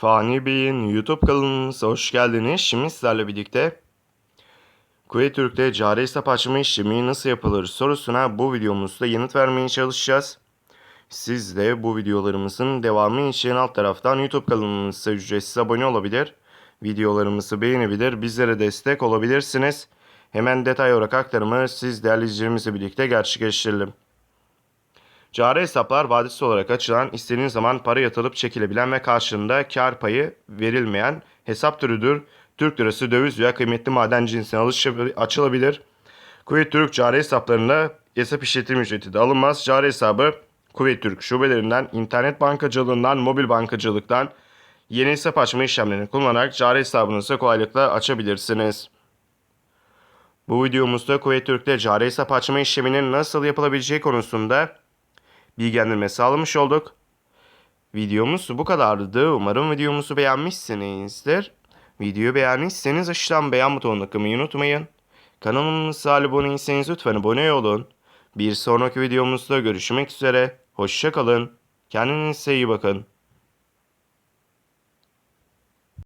Fani Bey'in YouTube kanalımıza hoş geldiniz. Şimdi sizlerle birlikte Kuveyt Türk'te cari hesap açma işlemi nasıl yapılır sorusuna bu videomuzda yanıt vermeye çalışacağız. Siz de bu videolarımızın devamı için alt taraftan YouTube kanalımıza ücretsiz abone olabilir. Videolarımızı beğenebilir, bizlere destek olabilirsiniz. Hemen detay olarak aktarımı siz değerli izleyicilerimizle birlikte gerçekleştirelim. Cari hesaplar vadesi olarak açılan, istediğiniz zaman para yatılıp çekilebilen ve karşılığında kar payı verilmeyen hesap türüdür. Türk lirası, döviz veya kıymetli maden cinsine açılabilir. Kuveyt Türk cari hesaplarında hesap işletim ücreti de alınmaz. Cari hesabı Kuveyt Türk şubelerinden, internet bankacılığından, mobil bankacılıktan yeni hesap açma işlemlerini kullanarak cari hesabınızı kolaylıkla açabilirsiniz. Bu videomuzda Kuveyt Türk'te cari hesap açma işleminin nasıl yapılabileceği konusunda bilgilendirme sağlamış olduk. Videomuz bu kadardı. Umarım videomuzu beğenmişsinizdir. Videoyu beğendiyseniz aşağıdan beğen butonuna tıklamayı unutmayın. Kanalımıza abone değilseniz lütfen abone olun. Bir sonraki videomuzda görüşmek üzere. Hoşça kalın. Kendinize iyi bakın.